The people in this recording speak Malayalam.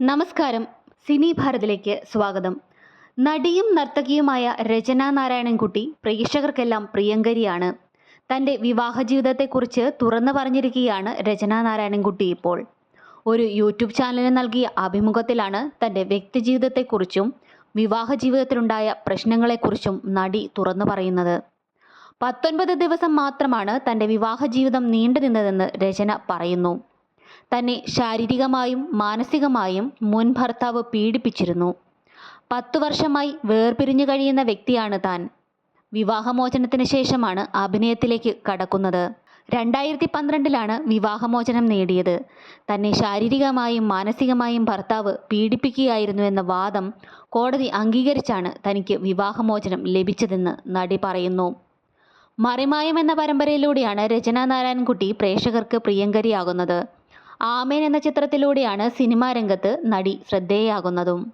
നമസ്കാരം. സിനി ഭാരതിലേക്ക് സ്വാഗതം. നടിയും നർത്തകിയുമായ രചന നാരായണൻകുട്ടി പ്രേക്ഷകർക്കെല്ലാം പ്രിയങ്കരിയാണ്. തന്റെ വിവാഹ ജീവിതത്തെക്കുറിച്ച് തുറന്നു പറഞ്ഞിരിക്കുകയാണ് രചന നാരായണൻകുട്ടി ഇപ്പോൾ. ഒരു യൂട്യൂബ് ചാനലിന് നൽകിയ അഭിമുഖത്തിലാണ് തന്റെ വ്യക്തിജീവിതത്തെക്കുറിച്ചും വിവാഹ ജീവിതത്തിലുണ്ടായ പ്രശ്നങ്ങളെക്കുറിച്ചും നടി തുറന്നു പറയുന്നത്. പത്തൊൻപത് ദിവസം മാത്രമാണ് തന്റെ വിവാഹ ജീവിതം നീണ്ടു നിന്നതെന്ന് രചന പറയുന്നു. തന്നെ ശാരീരികമായും മാനസികമായും മുൻ ഭർത്താവ് പീഡിപ്പിച്ചിരുന്നു. പത്തു വർഷമായി വേർപിരിഞ്ഞു കഴിയുന്ന വ്യക്തിയാണ് താൻ. വിവാഹമോചനത്തിന് ശേഷമാണ് അഭിനയത്തിലേക്ക് കടക്കുന്നത്. രണ്ടായിരത്തി പന്ത്രണ്ടിലാണ് വിവാഹമോചനം നേടിയത്. തന്നെ ശാരീരികമായും മാനസികമായും ഭർത്താവ് പീഡിപ്പിക്കുകയായിരുന്നു എന്ന വാദം കോടതി അംഗീകരിച്ചാണ് തനിക്ക് വിവാഹമോചനം ലഭിച്ചതെന്ന് നടി പറയുന്നു. മറിമായം എന്ന പരമ്പരയിലൂടെയാണ് രചന നാരായൺകുട്ടി പ്രേക്ഷകർക്ക് പ്രിയങ്കരിയാകുന്നത്. ആമേൻ എന്ന ചിത്രത്തിലൂടെയാണ് സിനിമാ രംഗത്ത് നടി ശ്രദ്ധേയാകുന്നതും.